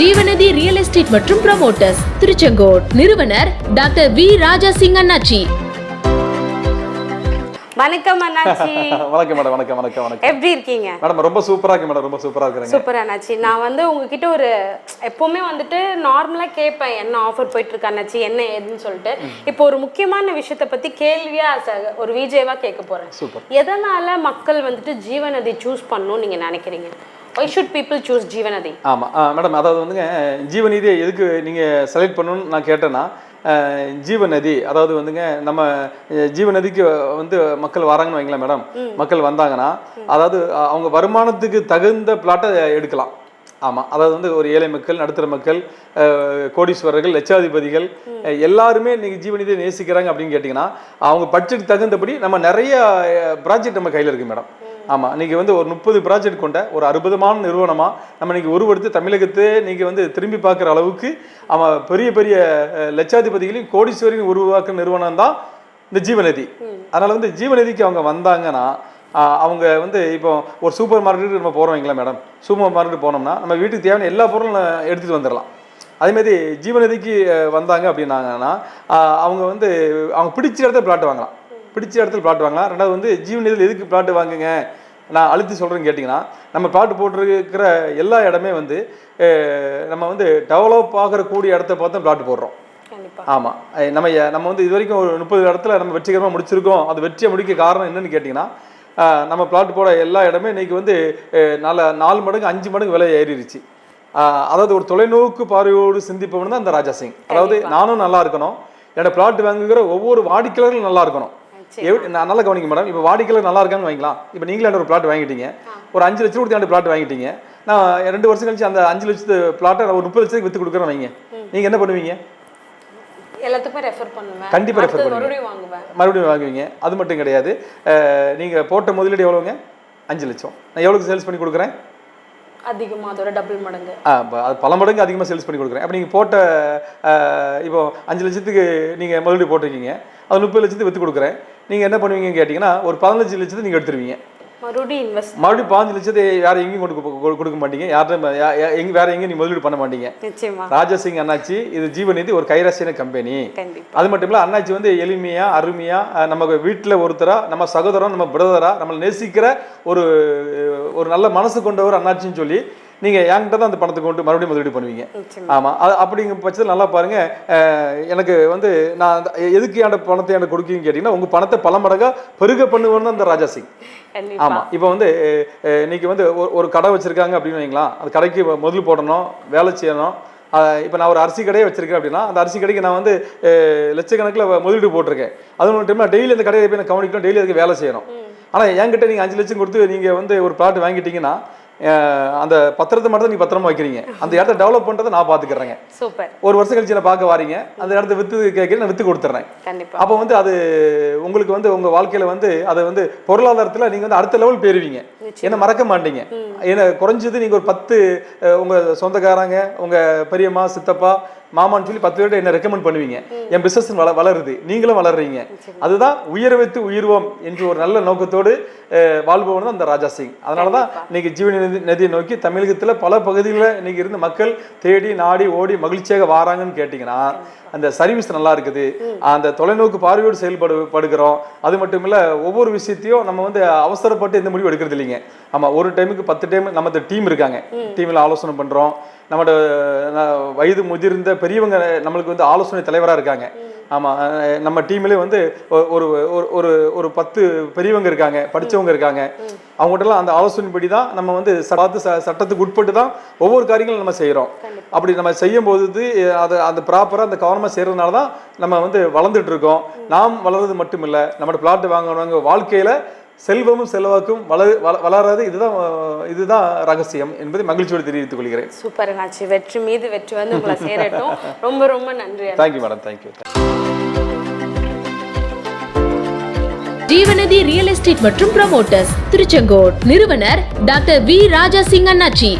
ஜீவநதி real estate மற்றும் promoters Tiruchengode. நிறுவனர் doctor we ராஜா சிங் அண்ணாச்சி. வணக்கம் அண்ணாச்சி. வணக்கம் மேடம் வணக்கம் வணக்கம் வணக்கம். எப்படி இருக்கீங்க? மேடம் ரொம்ப சூப்பரா இருக்கு மேடம் ரொம்ப சூப்பரா இருக்கிறேங்க. சூப்பர் அண்ணாச்சி. நான் வந்து உங்ககிட்ட ஒரு எப்பவுமே வந்துட்டு நார்மலா கேட்பேன் என்ன ஆஃபர் போயிட்டு இருக்கு அண்ணாச்சி என்ன ஏதுன்னு சொல்லிட்டு. இப்போ ஒரு முக்கியமான விஷயத்தை பத்தி கேள்வியா ஒரு விஜயவா கேட்க போறேன். சூப்பர். எதனால மக்கள் வந்துட்டு ஜீவநதி சூஸ் பண்ணணும்னு நீங்க நினைக்கிறீங்க? Why should people choose Jeevanadhi ஆமா. ஆ, மேடம் அதாவது வந்துங்க ஜீவநீதியை எதுக்கு நீங்க செலக்ட் பண்ணணும்னு நான் கேட்டேன்னா ஜீவநதி அதாவது வந்துங்க நம்ம ஜீவநதிக்கு வந்து மக்கள் வராங்கன்னு வைங்களேன் மேடம் மக்கள் வந்தாங்கன்னா அதாவது அவங்க வருமானத்துக்கு தகுந்த பிளாட்டை எடுக்கலாம். ஆமாம் அதாவது வந்து ஒரு ஏழை மக்கள் நடுத்தர மக்கள் கோடீஸ்வரர்கள் லட்சாதிபதிகள் எல்லாருமே இன்னைக்கு ஜீவநீதியை நேசிக்கிறாங்க அப்படின்னு கேட்டிங்கன்னா அவங்க பட்ஜெட் தகுந்தபடி நம்ம நிறைய ப்ராஜெக்ட் நம்ம கையில் இருக்கு மேடம் ஆமாம் நீங்கள் வந்து ஒரு முப்பது ப்ராஜெக்ட் கொண்ட ஒரு அற்புதமான நிறுவனமாக நம்ம இன்னைக்கு உருவெடுத்து தமிழகத்தை நீங்கள் வந்து திரும்பி பார்க்குற அளவுக்கு அவன் பெரிய பெரிய லட்சாதிபதிகளையும் கோடீஸ்வரியும் உருவாக்குற நிறுவனம் தான் இந்த ஜீவநதி. அதனால் வந்து ஜீவநதிக்கு அவங்க வந்தாங்கன்னா அவங்க வந்து இப்போ ஒரு சூப்பர் மார்க்கெட்டுக்கு நம்ம போகிறோம் வைங்களேன் மேடம். சூப்பர் மார்க்கெட் போனோம்னா நம்ம வீட்டுக்கு தேவையான எல்லா பொருளும் எடுத்துகிட்டு வந்துடலாம் அதேமாதிரி ஜீவநதிக்கு வந்தாங்க அப்படின்னாங்கன்னா அவங்க வந்து அவங்க பிடிச்ச இடத்துல பிளாட் வாங்கலாம். பிடிச்ச இடத்துல பிளாட் வாங்கலாம். ரெண்டாவது வந்து ஜீவநதியில் எதுக்கு பிளாட் வாங்குங்க? நான் அழுத்தி சொல்கிறேன்னு கேட்டிங்கன்னா நம்ம பிளாட் போட்டிருக்கிற எல்லா இடமே வந்து நம்ம வந்து டெவலப் ஆகிற கூடிய இடத்த பார்த்து பிளாட் போடுறோம். ஆமாம் நம்ம நம்ம வந்து இது வரைக்கும் ஒரு முப்பது இடத்துல நம்ம வெற்றிகரமாக முடிச்சிருக்கோம். அது வெற்றியை முடிக்க காரணம் என்னன்னு கேட்டிங்கன்னா நம்ம பிளாட் போட எல்லா இடமே இன்னைக்கு வந்து நாலு நாலு மடங்கு அஞ்சு மடங்கு விலை ஏறிடுச்சு அதாவது ஒரு தொலைநோக்கு பார்வையோடு சிந்திப்பவன் தான் அந்த ராஜா சிங். அதாவது நானும் நல்லா இருக்கணும். என்னோட பிளாட் வாங்குகிற ஒவ்வொரு வாடிக்கையாளர்களும் நல்லா இருக்கணும். நான் நல்லா கவனிக்க மேடம் இப்போ வாடிக்கையாளர் நல்லா இருக்கான்னு வைங்களா? இப்போ நீங்களே ஒரு பிளாட் வாங்கிட்டீங்க. ஒரு அஞ்சு லட்சம் கொடுத்து என்கிட்ட பிளாட் வாங்கிட்டீங்க. நான் ரெண்டு வருஷம் கழிச்சு அந்த அஞ்சு லட்சத்து பிளாட்டை ஒரு முப்பது லட்சத்துக்கு வித்து கொடுக்குறேன் வைங்க. நீங்கள் என்ன பண்ணுவீங்க? எல்லாத்துக்குமே ரெஃபர் பண்ணுவேன். கண்டிப்பா refer அடுத்தது பண்ணுவீங்க. மறுபடியும் வாங்குவீங்க. அது மட்டும் கிடையாது. அஹ், நீங்க போட்ட முதலீடு எவ்வளவுங்க? அஞ்சு லட்சம். நான் எவ்வளவுக்கு சேல்ஸ் பண்ணி கொடுக்குறேன்? அதிகமா அதோட டபுள் மடங்கு. ஆ, அது பல மடங்கு அதிகமாக சேல்ஸ் பண்ணி கொடுக்குறேன். அப்போ நீங்கள் போட்ட இப்போ அஞ்சு லட்சத்துக்கு நீங்கள் முதலீடு போட்டிருக்கீங்க. அது முப்பது லட்சத்துக்கு விற்று கொடுக்குறேன். நீங்கள் என்ன பண்ணுவீங்கன்னு கேட்டிங்கன்னா ஒரு பதினஞ்சு லட்சத்தை நீங்கள் எடுத்துருவீங்க. மறுபடியும் பாஞ்சு லட்சத்தை யாரும் எங்கேயும் கொண்டு கொ- கொடுக்க மாட்டீங்க. யாரும் யா- யா- எங்க வேற எங்கேயும் நீ முதலீடு பண்ண மாட்டீங்க. ராஜாசிங் அண்ணாச்சி இது ஜீவநிதி ஒரு கைராசியான கம்பெனி. அது மட்டும் இல்ல அண்ணாச்சி வந்து எளிமையா அருமையா நம்ம வீட்டில் ஒருத்தரா நம்ம சகோதரன் நம்ம பிரதரா நம்மளை நேசிக்கிற ஒரு ஒரு நல்ல மனசு கொண்டவர் அண்ணாச்சின்னு சொல்லி நீங்க என்கிட்ட தான் அந்த பணத்தை கொண்டு மறுபடியும் முதலீடு பண்ணுவீங்க. நிச்சயமா. ஆமா. அது அப்படிங்கிற பட்சத்தில் நல்லா பாருங்க எனக்கு வந்து நான் எதுக்கு என் பணத்தை எனக்கு கொடுக்கீங்கன்னு கேட்டீங்கன்னா உங்க பணத்தை பல மடங்கா பெருக பண்ணுவேன்னு தான் அந்த ராஜா சிங். கண்டிப்பா. ஆமா. இப்போ வந்து இன்னைக்கு வந்து ஒரு- கடை வச்சிருக்காங்க அப்படின்னு வைங்களா அந்த கடைக்கு முதல் போடணும் வேலை செய்யணும். இப்போ நான் ஒரு அரிசி கடையை வச்சிருக்கேன் அப்படின்னா அந்த அரிசி கடைக்கு நான் வந்து லட்சக்கணக்கில் முதலீடு போட்டிருக்கேன். அது மட்டும் நான் டெய்லி அந்த கடையை போய் நான் கவனிக்கணும் டெய்லி அதுக்கு வேலை செய்யணும். ஆனா என்கிட்ட நீங்க அஞ்சு லட்சம் கொடுத்து நீங்க வந்து ஒரு பிளாட் வாங்கிட்டீங்கன்னா அந்த பத்திரத்தை மட்டும் நீங்க பத்திரமா வைக்கிறீங்க. அந்த இடத்த டெவலப் பண்றதை நான் பாத்துக்கிறேங்க. சூப்பர். ஒரு வருஷம் கழிச்சு என்ன பார்க்க வாரீங்க. அந்த இடத்த வித்து கேட்கறேன் நான் வித்து கொடுத்துட்றேன் கண்டிப்பா. அப்போ வந்து அது உங்களுக்கு வந்து உங்க வாழ்க்கையில வந்து அதை வந்து பொருளாதாரத்துல நீங்க வந்து அடுத்த லெவல் போயிருவீங்க ஏன்னா மறக்க மாட்டீங்க. ஏன்னா குறைஞ்சது நீங்க ஒரு பத்து அஹ், உங்க சொந்தக்காரங்க உங்க பெரியம்மா சித்தப்பா மாமான்னு சொல்லி பத்து பேர்ட்ட என்ன ரெக்கமெண்ட் பண்ணுவீங்க? என் பிசினஸ் வள வளருது. நீங்களும் வளர்றீங்க. அதுதான் உயர வைத்து உயர்வோம் என்று ஒரு நல்ல நோக்கத்தோடு வாழ்பவன் தான் அந்த ராஜா சிங். அதனால தான் இன்னைக்கு ஜீவன நதி நதியை நோக்கி தமிழகத்துல பல பகுதிகளில் இன்னைக்கு இருந்து மக்கள் தேடி நாடி ஓடி மகிழ்ச்சியாக வாராங்கன்னு கேட்டிங்கன்னா அந்த சர்வீஸ் நல்லா இருக்குது. அந்த தொலைநோக்கு பார்வையோடு செயல்படு படுகிறோம். அது மட்டும் இல்ல ஒவ்வொரு விஷயத்தையும் நம்ம வந்து அவசரப்பட்டு எந்த முடிவு எடுக்கிறது இல்லைங்க. ஆமா ஒரு டைமுக்கு பத்து டைம் நம்ம டீம் இருக்காங்க. டீம்ல ஆலோசனை பண்றோம். நம்மளோட வயது முதிர்ந்த பெரியவங்க நம்மளுக்கு வந்து ஆலோசனை தலைவரா இருக்காங்க. ஆமா அஹ், நம்ம டீம்லேயே வந்து ஒரு ஒரு ஒரு பத்து பெரியவங்க இருக்காங்க படிச்சவங்க இருக்காங்க. அவங்ககிட்டலாம் அந்த ஆலோசனைப்படி தான் நம்ம வந்து பார்த்து ச- சட்டத்துக்கு உட்பட்டு தான் ஒவ்வொரு காரியங்களும் நம்ம செய்கிறோம் அப்படி நம்ம செய்யும் போது அதை அந்த ப்ராப்பராக அந்த கவனமாக செய்கிறதுனால தான் நம்ம வந்து வளர்ந்துட்டு இருக்கோம். நாம் வளர்றது மட்டும் இல்லை நம்மளோட பிளாட் வாங்குறவங்க வாழ்க்கையில் செல்வமும் செல்வாக்கும் வள வள- வளராது. இதுதான் இதுதான் ரகசியம் என்பதை மகிழ்ச்சியோடு தெரிவித்துக் கொள்கிறேன். சூப்பருங்க ஆச்சு வெற்றி மீது வெற்றி வந்து உங்களை சேரட்டும். ரொம்ப ரொம்ப நன்றி. Thank you madam thank you Jeevanadhi real estate மற்றும் ப்ரமோட்டர்ஸ் திருச்செங்கோட் நிறுவனர் டாக்டர் வி. ராஜா சிங் அண்ணாச்சி.